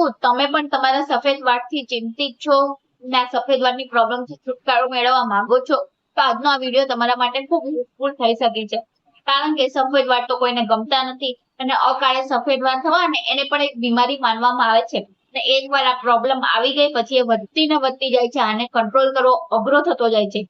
શું તમે પણ તમારા સફેદ વાળથી ચિંતિત છો ના સફેદ વાળની પ્રોબ્લેમથી છુટકારો મેળવવા માંગો છો, તો આજનો આ વીડિયો તમારા માટે ખૂબ યુઝફુલ થઈ શકે છે. કારણ કે સફેદ વાળ તો કોઈને ગમતા નથી અને અકાળે સફેદ વાળ થવા અને એને પણ એક બીમારી માનવામાં આવે છે. અને એકવાર આ પ્રોબ્લેમ આવી ગઈ પછી એ વધતી ને વધતી જાય છે, આને કંટ્રોલ કરવો અઘરો થતો જાય છે.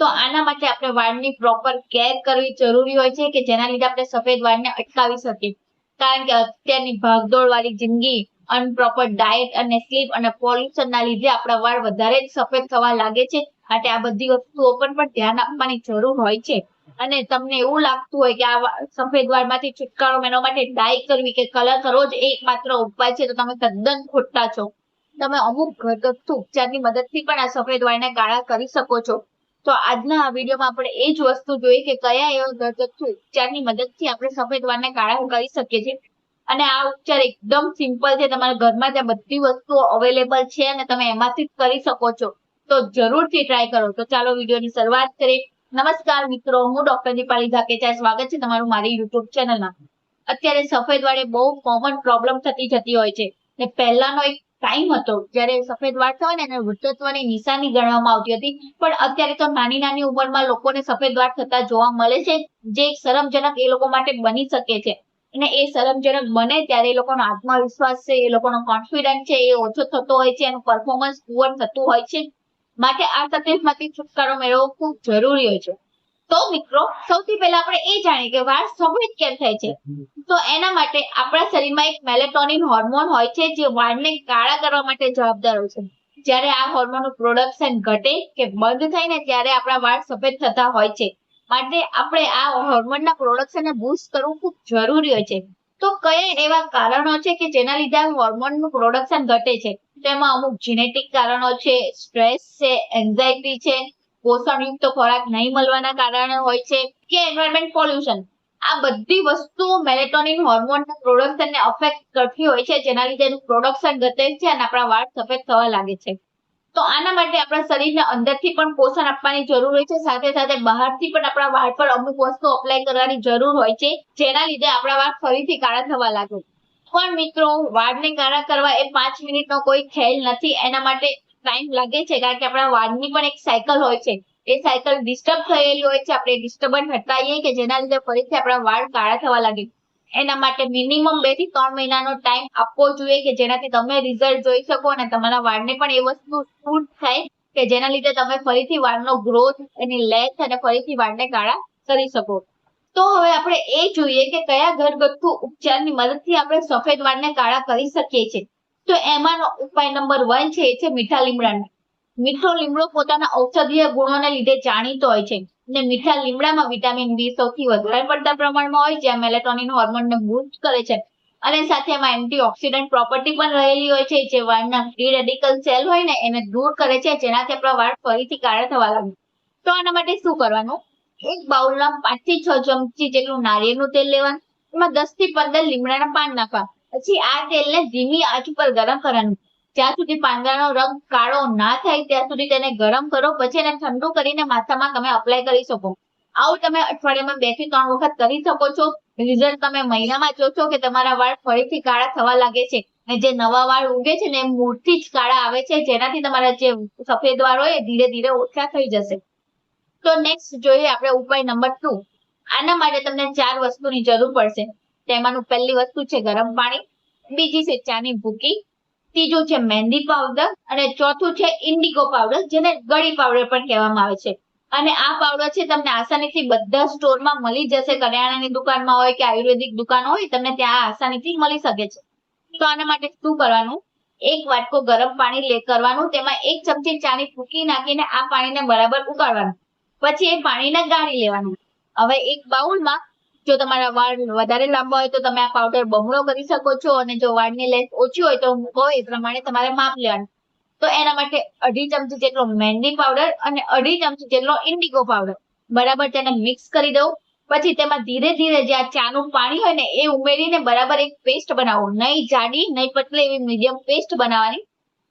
તો આના માટે આપણે વાળની પ્રોપર કેર કરવી જરૂરી હોય છે કે જેના લીધે આપણે સફેદ વાળને અટકાવી શકીએ. કારણ કે અત્યારની ભાગદોડ વાળી જિંદગી અનપ્રોપર ડાયટ અને સ્લીપ અને પોલ્યુશન ના લીધે આપણા વાળ વધારે જ સફેદ થવા લાગે છે. માટે આ બધી વસ્તુઓ પર પણ ધ્યાન આપવાની જરૂર હોય છે. અને તમને એવું લાગતું હોય કે આ સફેદ વાળમાંથી છુટકારો મેળવવા માટે ડાય કરવી કે કલર કરવો જ એકમાત્ર ઉપાય છે, તો તમે તદ્દન ખોટા છો. તમે અમુક ઘરગથ્થુ ઉપચારની મદદથી પણ આ સફેદ વાળને કાળા કરી શકો છો. તો આજના આ વિડીયોમાં આપણે એ જ વસ્તુ જોઈએ કે કયા એવા ઘરગથ્થુ ઉપચારની મદદથી આપણે સફેદ વાળને કાળા કરી શકીએ છીએ. અને આ ઉપચાર એકદમ સિમ્પલ છે. તમારા ઘરમાં ત્યાં બધી વસ્તુઓ અવેલેબલ છે અને તમે એમાંથી જ કરી શકો છો. તો જરૂરથી ટ્રાય કરો. તો ચાલો વિડીયોની શરૂઆત કરીએ. નમસ્કાર મિત્રો, હું ડોક્ટર દીપાલી ધાકેચા સ્વાગત છે તમારું મારી યુટ્યુબ ચેનલમાં અત્યારે સફેદ વાળે બહુ કોમન પ્રોબ્લેમ થતી જતી હોય છે. ને પહેલાનો એક ટાઈમ હતો જ્યારે સફેદ વાળ થવા ને એને વૃદ્ધત્વની નિશાની ગણવામાં આવતી હતી. પણ અત્યારે તો નાની નાની ઉંમરમાં લોકોને સફેદ વાળ થતા જોવા મળે છે. જે એક શરમજનક એ લોકો માટે બની શકે છે. અને એ શરમજનક બને ત્યારે એ લોકોનો આત્મવિશ્વાસ છે, એ લોકોનો કોન્ફિડન્સ છે, એ ઓછો થતો હોય છે, એનું પરફોર્મન્સ પુઅર થતું હોય છે. માટે આ તકલીફમાંથી છુટકારો મેળવવો ખૂબ જરૂરી હોય છે. તો મિત્રો, સૌથી પહેલા આપણે એ જાણીએ કે વાળ સફેદ કેમ થાય છે? તો એના માટે આપણા શરીરમાં એક મેલેટોનિન હોર્મોન હોય છે, જે વાળને કાળા કરવા માટે જવાબદાર હોય છે. જ્યારે આ હોર્મોનનું પ્રોડક્શન ઘટે કે બંધ થાય ને ત્યારે આપણા વાળ સફેદ થતા હોય છે. માટે આપણે આ હોર્મોનના પ્રોડક્શનને બૂસ્ટ કરવું ખૂબ જરૂરી હોય છે. તો કયા એવા કારણો છે કે જેના લીધે હોર્મોનનું પ્રોડક્શન ઘટે છે? તેમાં અમુક જીનેટિક કારણો છે સ્ટ્રેસ છે એન્ઝાયટી છે, પોષણયુક્ત ખોરાક નહીં મળવાના કારણે હોય છે કે એન્વાયરમેન્ટ પોલ્યુશન આ બધી વસ્તુઓ મેલેટોનિન હોર્મોનના પ્રોડક્શનને અફેક્ટ કરતી હોય છે, જેના લીધે એનું પ્રોડક્શન ઘટે છે અને આપણા વાળ સફેદ થવા લાગે છે. તો આના માટે આપણા શરીરને અંદરથી પણ પોષણ આપવાની જરૂર હોય છે. સાથે સાથે બહારથી પણ આપણા વાળ પર અમુક વસ્તુ અપ્લાય કરવાની જરૂર હોય છે, જેના લીધે આપણા વાળ ફરીથી કાળા થવા લાગે પણ મિત્રો, વાળને કાળા કરવા એ પાંચ મિનિટનો કોઈ ખેલ નથી. એના માટે ટાઈમ લાગે છે, કારણ કે આપણા વાળની પણ એક સાયકલ હોય છે. એ સાયકલ ડિસ્ટર્બ થયેલી હોય છે. આપણે ડિસ્ટર્બન્સ હટાવીએ કે જેના લીધે ફરીથી આપણા વાળ કાળા થવા લાગે એના માટે મિનિમમ બેથી ત્રણ મહિનાનો ટાઈમ આપવો જોઈએ કે જેનાથી તમે રિઝલ્ટ જોઈ શકો અને તમારા વાળને પણ એ વસ્તુ સૂટ થાય કે જેના લીધે તમે ફરીથી વાળનો ગ્રોથ એની લેન્થ અને ફરીથી વાળને કાળા કરી શકો. તો હવે આપણે એ જોઈએ કે કયા ઘરગથ્થુ ઉપચારની મદદથી આપણે સફેદ વાળને કાળા કરી શકીએ છીએ. તો એમાંનો ઉપાય નંબર વન છે એ છે મીઠા લીમડાનો. મીઠો લીમડો પોતાના ઔષધીય ગુણોને લીધે જાણીતો હોય છે. અને મીઠા લીમડામાં વિટામિન બી સૌથી વધારે પડતા પ્રમાણમાં હોય જ્યાં મેલેટોનિન હોર્મોનને બૂસ્ટ કરે છે. અને સાથે એમાં એન્ટીઓક્સિડન્ટ પ્રોપર્ટી પણ રહેલી હોય છે જે વાળના ફ્રી રેડિકલ સેલ હોય ને એને દૂર કરે છે, જેનાથી આપણા વાળ ફરીથી કાળા થવા લાગે. તો આના માટે શું કરવાનું? એક બાઉલમાં પાંચથી છ ચમચી જેટલું નારિયેળનું તેલ લેવાનું. એમાં દસથી પંદર લીમડાના પાન નાખવા પછી આ તેલને ધીમી આંચ ઉપર ગરમ કરવાનું. જ્યાં સુધી પાંદડાનો રંગ કાળો ના થાય, ત્યાં સુધી તેને ગરમ કરો, પછી એને ઠંડુ કરીને માથામાં તમે અપ્લાય કરી શકો. આવું તમે અઠવાડિયામાં બેથી ત્રણ વખત કરી શકો છો. રિઝલ્ટ તમે મહિનામાં જોશો કે તમારા વાળ ફરીથી કાળા થવા લાગે છે. અને જે નવા વાળ ઉગે છે ને એ મૂળથી જ કાળા આવે છે. જેનાથી તમારા જે સફેદ વાળ હોય ધીરે ધીરે ઓછા થઈ જશે. તો નેક્સ્ટ જોઈએ આપણે ઉપાય નંબર ટુ આના માટે તમને ચાર વસ્તુની જરૂર પડશે. તેમાંનું પહેલી વસ્તુ છે ગરમ પાણી. બીજી છે ચાની ભૂકી. ત્રીજું છે મહેંદી પાવડર અને ચોથું છે ઇન્ડિગો પાવડર જેને ગળી પાવડર પણ કહેવામાં આવે છે. અને આ પાવડર છે તમને આસાનીથી બધા સ્ટોરમાં મળી જશે. કરિયાણાની દુકાનમાં હોય કે આયુર્વેદિક દુકાન હોય, તમને ત્યાં આસાનીથી મળી શકે છે. તો આના માટે શું કરવાનું? એક વાટકો ગરમ પાણી લે, કરવાનું. તેમાં એક ચમચી ચાની ફૂકી નાખીને આ પાણીને બરાબર ઉકાળવાનું. પછી એ પાણીને ગાળી લેવાનું. હવે એક બાઉલમાં જો તમારા વાળ વધારે લાંબા હોય તો તમે આ પાવડર બમણો કરી શકો છો અને જો વાળની લેન્થ ઓછી હોય તો હોય એ પ્રમાણે તમારે માપ લેવાનું. તો એના માટે અઢી ચમચી જેટલો મહેંદી પાવડર અને અઢી ચમચી જેટલો ઇન્ડિગો પાવડર બરાબર તેને મિક્સ કરી દઉં. પછી તેમાં ધીરે ધીરે જે આ ચાનું પાણી હોય ને એ ઉમેરીને બરાબર એક પેસ્ટ બનાવો. નહીં જાડી, નહીં પતલી એવી મીડિયમ પેસ્ટ બનાવવાની.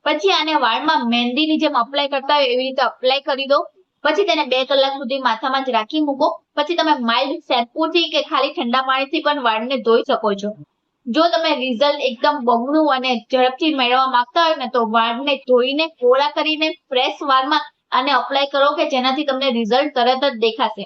પછી આને વાળમાં મહેંદીની જેમ અપ્લાય કરતા હોય એવી રીતે અપ્લાય કરી દો પછી તેને બે કલાક સુધી માથામાં જ રાખી મૂકો. પછી તમે માઇલ્ડ શેમ્પૂથી કે ખાલી ઠંડા પાણીથી પણ વાળને ધોઈ શકો છો. જો તમે રિઝલ્ટ એકદમ બમણું અને ઝડપથી મેળવવા માંગતા હોય ને તો વાળને ધોઈને કોળા કરીને ફ્રેશ વાળમાં અને અપ્લાય કરો કે જેનાથી તમને રિઝલ્ટ તરત જ દેખાશે.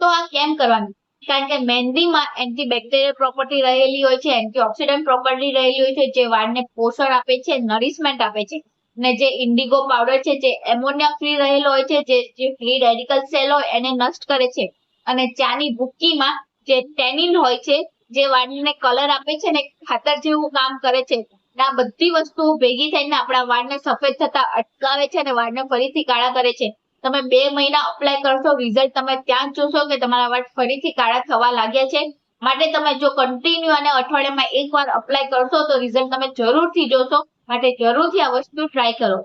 તો આ કેમ કરવાનું? કારણ કે મહેંદીમાં એન્ટીબેક્ટેરિયલ પ્રોપર્ટી રહેલી હોય છે એન્ટીઓક્સિડન્ટ પ્રોપર્ટી રહેલી હોય છે, જે વાળને પોષણ આપે છે નરિશમેન્ટ આપે છે. ને જે ઇન્ડિગો પાવડર છે, જે એમોનિયા ફ્રી રહેલો હોય છે, જે જે ફ્રી રેડિકલ સેલ હોય, એને નષ્ટ કરે છે. અને ચાની ભૂકીમાં જે ટેનિન હોય છે, જે વાળને કલર આપે છે ને ખાતર જેવું કામ કરે છે, આ બધી વસ્તુઓ ભેગી થઈને આપણા વાળને સફેદ થતા અટકાવે છે અને વાળને ફરીથી કાળા કરે છે. તમે બે મહિના અપ્લાય કરશો રિઝલ્ટ તમે ત્યાં જોશો કે તમારા વાળ ફરીથી કાળા થવા લાગ્યા છે. માટે તમે જો કન્ટિન્યુ અને અઠવાડિયામાં એક વાર અપ્લાય કરશો તો રિઝલ્ટ તમે જરૂરથી જોશો. માટે જરૂરથી આ વસ્તુ ટ્રાય કરો.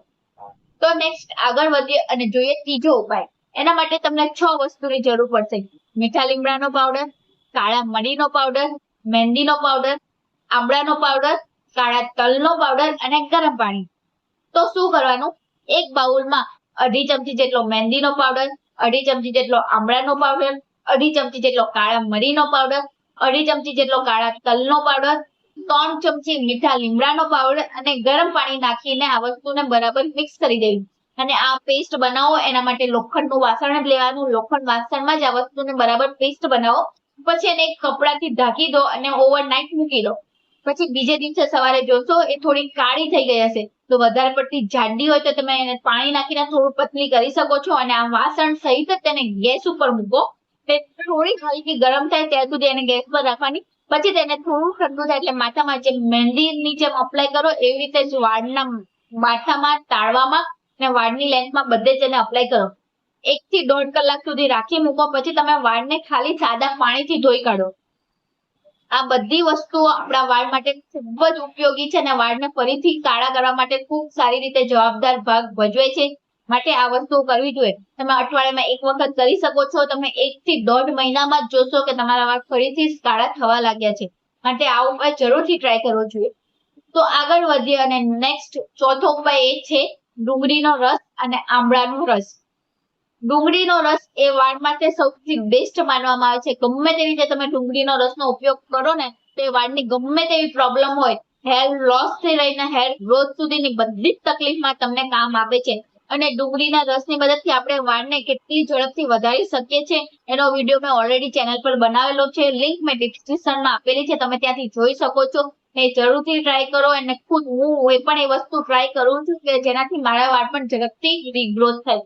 તો નેક્સ્ટ આગળ વધીએ અને જોઈએ ત્રીજો ઉપાય. એના માટે તમને છ વસ્તુની જરૂર પડશે. મીઠા લીમડાનો પાવડર કાળા મરીનો પાવડર મહેંદીનો પાવડર આંબળાનો પાવડર કાળા તલનો પાવડર અને ગરમ પાણી. તો શું કરવાનું? એક બાઉલમાં અઢી ચમચી જેટલો મહેંદીનો પાવડર અઢી ચમચી જેટલો આંબળાનો પાવડર અઢી ચમચી જેટલો કાળા મરીનો પાવડર અઢી ચમચી જેટલો કાળા તલનો પાવડર ત્રણ ચમચી મીઠા લીમડાનો પાવડર અને ગરમ પાણી નાખીને આ વસ્તુને બરાબર મિક્સ કરી દેવી. અને આ પેસ્ટ બનાવો, એના માટે લોખંડનું વાસણ જ લેવાનું. લોખંડ વાસણમાં જ આ વસ્તુને બરાબર પેસ્ટ બનાવો. પછી એને કપડાથી ઢાંકી દો અને ઓવરનાઇટ મૂકી દો. પછી બીજે દિવસે સવારે જોશો, એ થોડી કાળી થઈ ગઈ હશે. તો વધારે પડતી જાડી હોય તો તમે એને પાણી નાખીને થોડું પતલી કરી શકો છો. અને આ વાસણ સહિત તેને ગેસ ઉપર મૂકો. તે થોડી હલકી ગરમ થાય ત્યાં સુધી એને ગેસ પર રાખવાની પછી તેને થોડું ઠંડુ થાય એટલે માથામાં જેમ મહેંદીની જેમ અપ્લાય કરો, એવી રીતે જ વાળના માથામાં, તાળવામાં અને વાળની લેન્થમાં બધે જ એને અપ્લાય કરો. એક થી દોઢ કલાક સુધી રાખી મૂકો, પછી તમે વાળને ખાલી સાદા પાણીથી ધોઈ કાઢો. આ બધી વસ્તુઓ આપણા વાળ માટે ખૂબ જ ઉપયોગી છે અને વાળને ફરીથી કાળા કરવા માટે ખૂબ સારી રીતે જવાબદાર ભાગ ભજવે છે. માટે આ વસ્તુઓ કરવી જોઈએ. તમે અઠવાડિયામાં એક વખત કરી શકો છો. તમે એક થી દોઢ મહિનામાં જોશો કે તમારા વાળ ફરીથી કાળા થવા લાગ્યા છે. માટે આ ઉપાય જરૂરથી ટ્રાય કરવો જોઈએ. તો આગળ વધીએ અને નેક્સ્ટ ચોથો ઉપાય એ છે ડુંગળીનો રસ અને આંબળાનો રસ. ડુંગળીનો રસ એ વાળ માટે સૌથી બેસ્ટ માનવામાં આવે છે. ગમે તે રીતે તમે ડુંગળીનો રસનો ઉપયોગ કરો ને, તો એ વાળની ગમે તેવી પ્રોબ્લેમ હોય હેર લોસથી લઈને હેર ગ્રોથ સુધીની બધી જ તકલીફમાં તમને કામ આપે છે. અને ડુંગળીના રસની મદદથી આપણે વાળને કેટલી ઝડપથી વધારી શકીએ છીએ, એનો વીડિયો મેં ઓલરેડી ચેનલ પર બનાવેલો છે. લિંક મેં ડિસ્ક્રિપ્શનમાં આપેલી છે, તમે ત્યાંથી જોઈ શકો છો. એ જરૂરથી ટ્રાય કરો અને ખુદ હું એ પણ એ વસ્તુ ટ્રાય કરું છું કે જેનાથી મારા વાળ પણ ઝડપથી રીગ્રોથ થાય.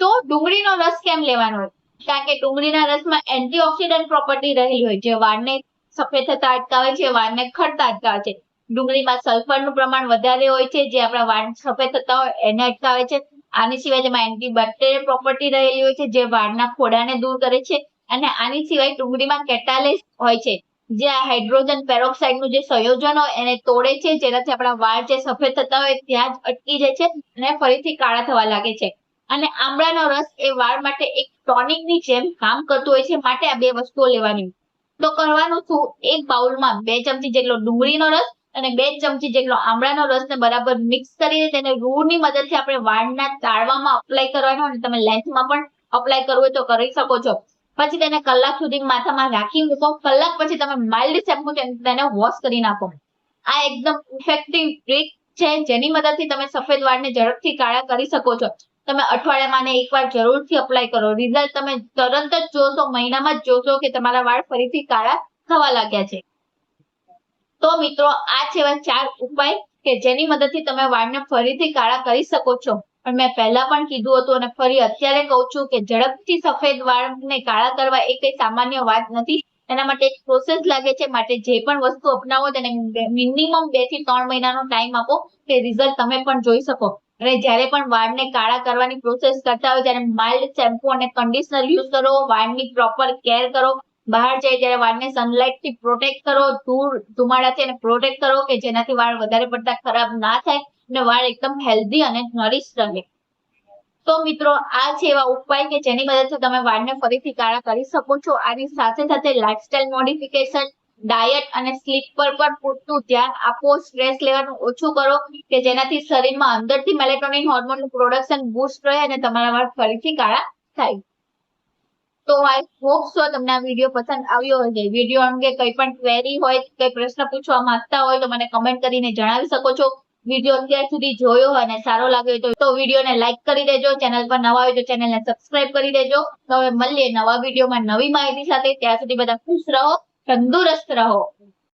તો ડુંગળીનો રસ કેમ લેવાનો હોય? કારણ કે ડુંગળીના રસમાં એન્ટીઓક્સિડન્ટ પ્રોપર્ટી રહેલી હોય, જે વાળને સફેદ થતા અટકાવે છે, વાળને ખરતા અટકાવે છે. ડુંગળીમાં સલ્ફરનું પ્રમાણ વધારે હોય છે, જે આપણા વાળ સફેદ થતા હોય, એને અટકાવે છે. આની સિવાય જેમાં એન્ટીબેક્ટેરિયલ પ્રોપર્ટી રહેલી હોય છે, જે વાળના ખોડાને દૂર કરે છે. અને આની સિવાય ડુંગળીમાં કેટાલિસ્ટ હોય છે, જે આ હાઇડ્રોજન પેરોક્સાઇડનું જે સંયોજન હોય, એને તોડે છે. જેનાથી આપણા વાળ જે સફેદ થતા હોય, ત્યાં જ અટકી જાય છે અને ફરીથી કાળા થવા લાગે છે. અને આમળાનો રસ એ વાળ માટે એક ટોનિકની જેમ કામ કરતું હોય છે, માટે આ બે વસ્તુઓ લેવાની. તો કરવાનું શું? એક બાઉલમાં બે ચમચી જેટલો ડુંગળીનો રસ અને બે ચમચી જેટલો આમળાનો રસને બરાબર મિક્સ કરીને તેને રૂની મદદથી આપણે વાળના તાળવામાં અપ્લાય કરવાનો અને તમે લેન્થમાં પણ અપ્લાય કરવું હોય તો કરી શકો છો. પછી તેને કલાક સુધી માથામાં રાખી મૂકો. કલાક પછી તમે માઇલ્ડ શેમ્પુ તેને વોશ કરી નાખો. આ એકદમ ઇફેક્ટિવ ટ્રીક છે, જેની મદદથી તમે સફેદ વાળને ઝડપથી કાળા કરી શકો છો. તમે અઠવાડિયામાં ને એકવાર જરૂરથી અપ્લાય કરો. રિઝલ્ટ તમે તરત જ જોશો, મહિનામાં જ જોશો કે તમારા વાળ ફરીથી કાળા થવા લાગ્યા છે. તો મિત્રો, આ છે ચાર ઉપાય કે જેની મદદથી તમે વાળને ફરીથી કાળા કરી શકો છો. પણ મેં પહેલા પણ કીધું હતું અને ફરી અત્યારે કહું છું કે ઝડપથી સફેદ વાળને કાળા કરવા એ કઈ સામાન્ય વાત નથી. એના માટે એક પ્રોસેસ લાગે છે માટે જે પણ વસ્તુ અપનાવો તેને મિનિમમ બેથી ત્રણ મહિનાનો ટાઈમ આપો કે રિઝલ્ટ તમે પણ જોઈ શકો. અને જ્યારે પણ વાળને કાળા કરવાની પ્રોસેસ કરતા હોય ત્યારે માઇલ્ડ શેમ્પુ અને કન્ડિશનર યુઝ કરો, વાળની પ્રોપર કેર કરો બહાર જાય ત્યારે વાળને સનલાઇટથી પ્રોટેક્ટ કરો ધૂળ ધુમાડાથી એને પ્રોટેક્ટ કરો કે જેનાથી વાળ વધારે પડતા ખરાબ ના થાય અને વાળ એકદમ હેલ્ધી અને નરીશ રહે. તો મિત્રો, આ છે એવા ઉપાય કે જેની મદદથી તમે વાળને ફરીથી કાળા કરી શકો છો. આની સાથે સાથે લાઇફસ્ટાઇલ મોડિફિકેશન ડાયટ અને સ્લીપ પર પણ પૂરતું ધ્યાન આપો. સ્ટ્રેસ લેવાનું ઓછું કરો કે જેનાથી શરીરમાં અંદરથી મેલેટોનિન હોર્મોનનું પ્રોડક્શન બૂસ્ટ રહે અને તમારા વાળ ફરીથી કાળા થાય. તો આઈ હોપ સો તમને આ વીડિયો પસંદ આવ્યો હશે. વીડિયો અંગે કંઈ પણ ક્વેરી હોય, કંઈ પ્રશ્ન પૂછવા માંગતા હોય તો મને કમેન્ટ કરીને જણાવી શકો છો. વીડિયો અત્યાર સુધી જોયો અને સારો લાગ્યો તો- તો વિડીયોને લાઈક કરી દેજો. ચેનલ પર નવા હોય તો ચેનલને સબસ્ક્રાઇબ કરી દેજો. તો હવે મળીએ નવા વિડીયોમાં નવી માહિતી સાથે. ત્યાં સુધી બધા ખુશ રહો, તંદુરસ્ત રહો.